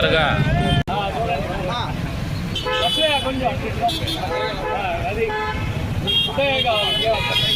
షూర్గా మీరు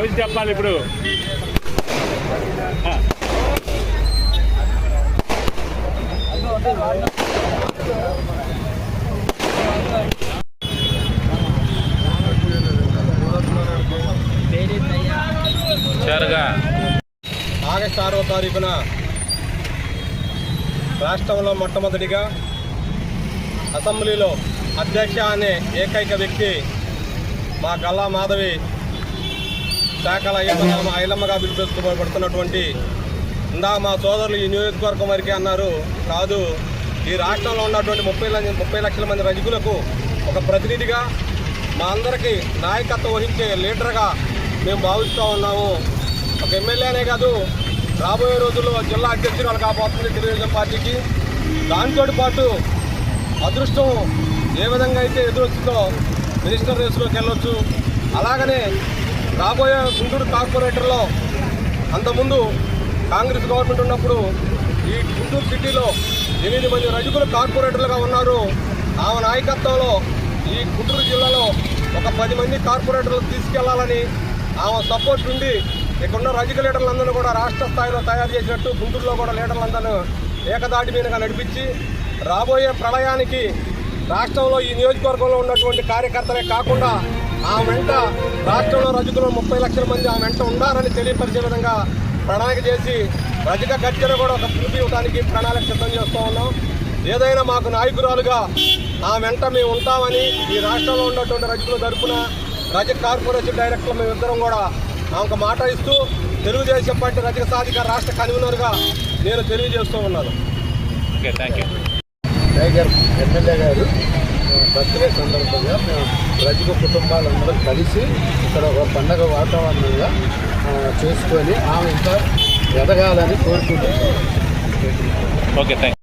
కవిత చెప్పాలి ఇప్పుడు. షూర్గా ఆగస్టు ఆరో తారీఖున రాష్ట్రంలో మొట్టమొదటిగా అసెంబ్లీలో అధ్యక్ష అనే ఏకైక వ్యక్తి మా గల్లా మాధవి శాఖల ఐలమ్మ ఐలమ్మగా పిలిపిస్తుబడుతున్నటువంటి ఇందా మా సోదరులు ఈ నియోజకవర్గం వరకే అన్నారు కాదు ఈ రాష్ట్రంలో ఉన్నటువంటి ముప్పై ముప్పై లక్షల మంది రజకులకు ఒక ప్రతినిధిగా మా అందరికీ నాయకత్వం వహించే లీడర్గా మేము భావిస్తూ ఉన్నాము. ఒక ఎమ్మెల్యేనే కాదు రాబోయే రోజుల్లో జిల్లా అధ్యక్షురాలు కాబోతుంది తెలుగుదేశం పార్టీకి. దాంతో పాటు అదృష్టం ఏ విధంగా అయితే ఎదురొచ్చిందో మినిస్టర్ రేసులోకి వెళ్ళొచ్చు. అలాగనే రాబోయే గుంటూరు కార్పొరేటర్లో అంతకుముందు కాంగ్రెస్ గవర్నమెంట్ ఉన్నప్పుడు ఈ గుంటూరు సిటీలో ఎనిమిది మంది రజకులు కార్పొరేటర్లుగా ఉన్నారు. ఆమె నాయకత్వంలో ఈ గుంటూరు జిల్లాలో ఒక పది మంది కార్పొరేటర్లు తీసుకెళ్ళాలని ఆమె సపోర్ట్ ఉండి ఇక్కడున్న రజక లీడర్లందరూ కూడా రాష్ట్ర స్థాయిలో తయారు చేసినట్టు గుంటూరులో కూడా లీడర్లందరూ ఏకదాటి మీదుగా నడిపించి రాబోయే ప్రళయానికి రాష్ట్రంలో ఈ నియోజకవర్గంలో ఉన్నటువంటి కార్యకర్తలే కాకుండా ఆ వెంట రాష్ట్రంలో రజకులు ముప్పై లక్షల మంది ఆ వెంట ఉండాలని తెలియపరిచే విధంగా ప్రణాళిక చేసి రజక గర్జన కూడా ఒక పిలుపు ఇవ్వడానికి ప్రణాళిక సిద్ధం చేస్తూ ఉన్నాం. ఏదైనా మాకు నాయకురాలుగా ఆ వెంట మేము ఉంటామని ఈ రాష్ట్రంలో ఉన్నటువంటి రజకుల తరపున రజక కార్పొరేషన్ డైరెక్టర్ మేమిద్దరం కూడా ఆమెకు మాట ఇస్తూ తెలుగుదేశం పార్టీ రజక సాధిక రాష్ట్ర కన్వీనర్గా నేను తెలియజేస్తూ ఉన్నాను. Okay thank you tiger MLA గారు బర్త్డే సందర్భంగా మేము రజక కుటుంబాలందరూ కలిసి ఇక్కడ ఒక పండగ వాతావరణంగా చేసుకొని ఆమె ఇంకా ఎదగాలని కోరుకుంటున్నాను ఓకే థ్యాంక్